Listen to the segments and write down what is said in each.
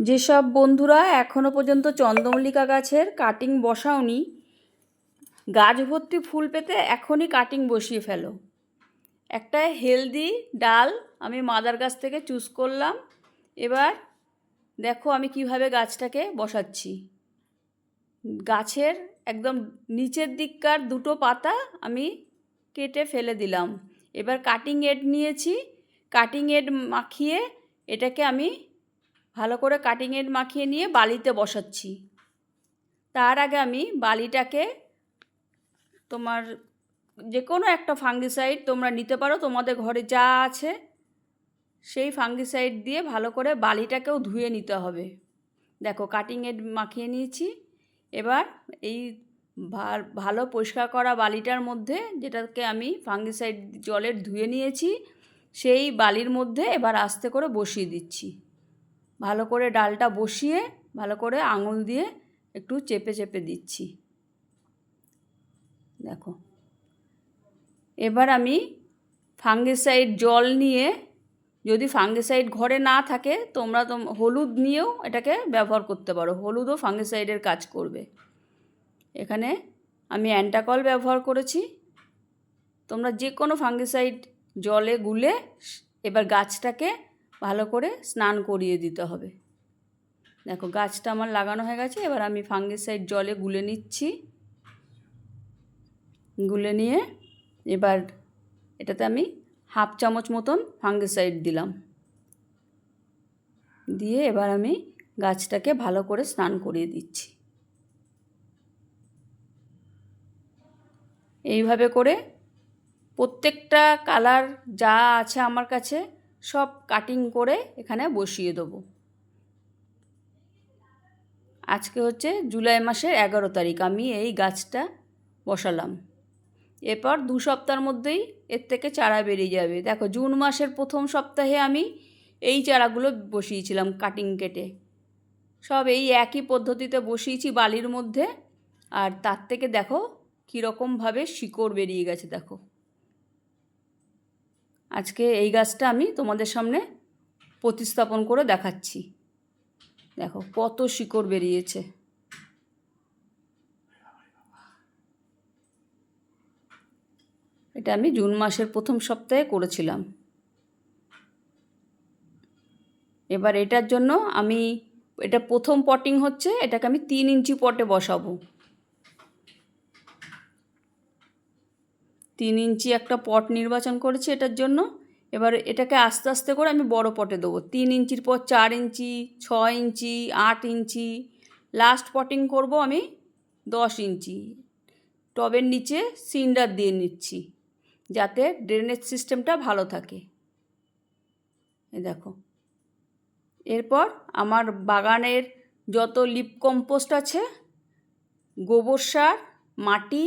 যেসব বন্ধুরা এখনও পর্যন্ত চন্দ্রমল্লিকা গাছের কাটিং বসাওনি, গাছ ভর্তি ফুল পেতে এখনই কাটিং বসিয়ে ফেলো। একটা হেলদি ডাল আমি মাদার গাছ থেকে চুজ করলাম, এবার দেখো আমি কীভাবে গাছটাকে বসাচ্ছি। গাছের একদম নিচের দিককার দুটো পাতা আমি কেটে ফেলে দিলাম। এবার কাটিং এড নিয়েছি কাটিং এড মাখিয়ে এটাকে আমি ভালো করে কাটিং এড মাখিয়ে নিয়ে বালিতে বসাচ্ছি। তার আগে আমি বালিটাকে তোমার যে কোনো একটা ফাঙ্গিসাইড তোমরা নিতে পারো, তোমাদের ঘরে যা আছে সেই ফাঙ্গিসাইড দিয়ে ভালো করে বালিটাকেও ধুয়ে নিতে হবে। দেখো কাটিং এড মাখিয়ে নিয়েছি। এবার এই ভালো পরিষ্কার করা বালিটার মধ্যে যেটাকে আমি ফাঙ্গিসাইড জলের ধুয়ে নিয়েছি, সেই বালির মধ্যে এবার আস্তে করে বসিয়ে দিচ্ছি। ভালো করে ডালটা বসিয়ে ভালো করে আঙুল দিয়ে একটু চেপে চেপে দিচ্ছি। দেখো। এবার আমি ফাঙ্গিসাইড জল নিয়ে যদি ফাঙ্গিসাইড ঘরে না থাকে তোমরা তো হলুদ নিয়েও এটাকে ব্যবহার করতে পারো। হলুদও ফাঙ্গিসাইডের কাজ করবে। এখানে আমি অ্যান্টাকল ব্যবহার করেছি। তোমরা যে কোনো ফাঙ্গিসাইড জলে গুলে এবার গাছটাকে ভালো করে স্নান করিয়ে দিতে হবে। দেখো গাছটা আমার লাগানো হয়ে গেছে, এবার আমি ফাঙ্গিসাইড জলে গুলে নিচ্ছি। গুলে নিয়ে এবার এটাতে আমি হাফ চামচ মতন ফাঙ্গিসাইড দিলাম। দিয়ে এবার আমি গাছটাকে ভালো করে স্নান করিয়ে দিচ্ছি। এইভাবে করে প্রত্যেকটা কালার যা আছে আমার কাছে সব কাটিং করে এখানে বসিয়ে দেবো। আজকে হচ্ছে জুলাই মাসের এগারো তারিখ, আমি এই গাছটা বসালাম। এরপর দু সপ্তাহের মধ্যেই এর থেকে চারা বেরিয়ে যাবে। দেখো, জুন মাসের প্রথম সপ্তাহে আমি এই চারাগুলো বসিয়েছিলাম কাটিং কেটে। সব এই একই পদ্ধতিতে বসিয়েছি বালির মধ্যে, আর তার থেকে দেখো কীরকমভাবে শিকড় বেরিয়ে গেছে, দেখো। আজকে এই গাছটা আমি তোমাদের সামনে প্রতিস্থাপন করে দেখাচ্ছি। দেখো, কত শিকড় বেরিয়েছে। এটা আমি জুন মাসের প্রথম সপ্তাহে করেছিলাম। এবার এটার জন্য আমি, এটা প্রথম পটিং হচ্ছে, এটাকে আমি তিন ইঞ্চি পটে বসাবো। তিন ইঞ্চি একটা পট নির্বাচন করেছি এটার জন্য। এবার এটাকে আস্তে আস্তে করে আমি বড় পটে দেবো। তিন ইঞ্চির পর চার ইঞ্চি ছ ইঞ্চি, আট ইঞ্চি। লাস্ট পটিং করব আমি দশ ইঞ্চি। টবের নিচে সিন্ডার দিয়ে নিচ্ছি যাতে ড্রেনেজ সিস্টেমটা ভালো থাকে। এ দেখো। এরপর আমার বাগানের যত লিপ কম্পোস্ট আছে, গোবর সার, মাটি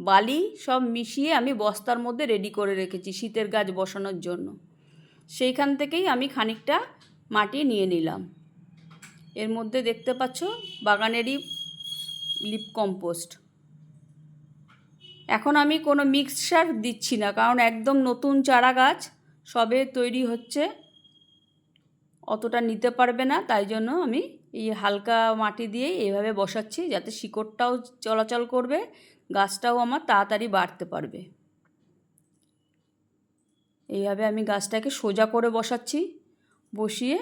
বালি সব মিশিয়ে আমি বস্তার মধ্যে রেডি করে রেখেছি শীতের গাছ বসানোর জন্য। সেইখান থেকেই আমি খানিকটা মাটি নিয়ে নিলাম। এর মধ্যে দেখতে পাচ্ছ বাগানেরই লিপ কম্পোস্ট এখন আমি কোনো মিক্সড সার দিচ্ছি না, কারণ একদম নতুন চারা গাছ সবে তৈরি হচ্ছে, অতটা নিতে পারবে না, তাই জন্য আমি এই হালকা মাটি দিয়েই এইভাবে বসাচ্ছি যাতে শিকড়টাও চলাচল করবে, গাছটাও আমার তাড়াতাড়ি বাড়তে পারবে। এইভাবে আমি গাছটাকে সোজা করে বসাচ্ছি, বসিয়ে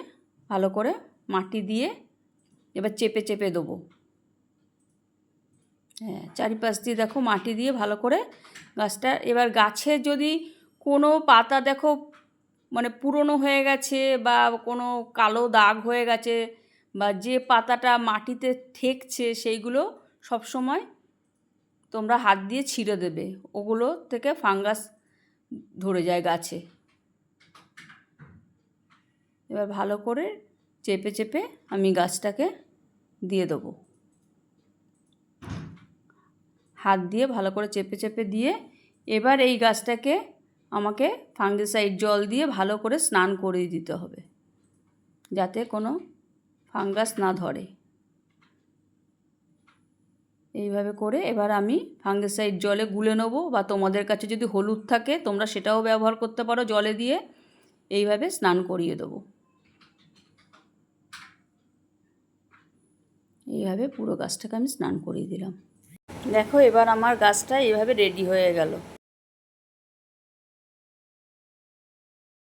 ভালো করে মাটি দিয়ে এবার চেপে চেপে দেবো। হ্যাঁ চারিপাশ দিয়ে দেখো মাটি দিয়ে ভালো করে গাছটা, এবার গাছে যদি কোনো পাতা দেখো মানে পুরনো হয়ে গেছে বা কোনো কালো দাগ হয়ে গেছে বা যে পাতাটা মাটিতে ঠেকছে সেইগুলো সব সময় তোমরা হাত দিয়ে ছিঁড়ে দেবে। ওগুলো থেকে ফাঙ্গাস ধরে যায় গাছে। এবার ভালো করে চেপে চেপে আমি গাছটাকে দিয়ে দেবো। হাত দিয়ে ভালো করে চেপে চেপে দিয়ে এবার এই গাছটাকে আমাকে ফাঙ্গিসাইড জল দিয়ে ভালো করে স্নান করিয়ে দিতে হবে। যাতে কোনো ফাঙ্গাস না ধরে। এইভাবে করে এবার আমি ফাঙ্গিসাইড জলে গুলে নেব বা তোমাদের কাছে যদি হলুদ থাকে তোমরা সেটাও ব্যবহার করতে পারো জলে দিয়ে। এইভাবে স্নান করিয়ে দেবো। এইভাবে পুরো গাছটাকে আমি স্নান করিয়ে দিলাম। দেখো এবার আমার গাছটা এইভাবে রেডি হয়ে গেল।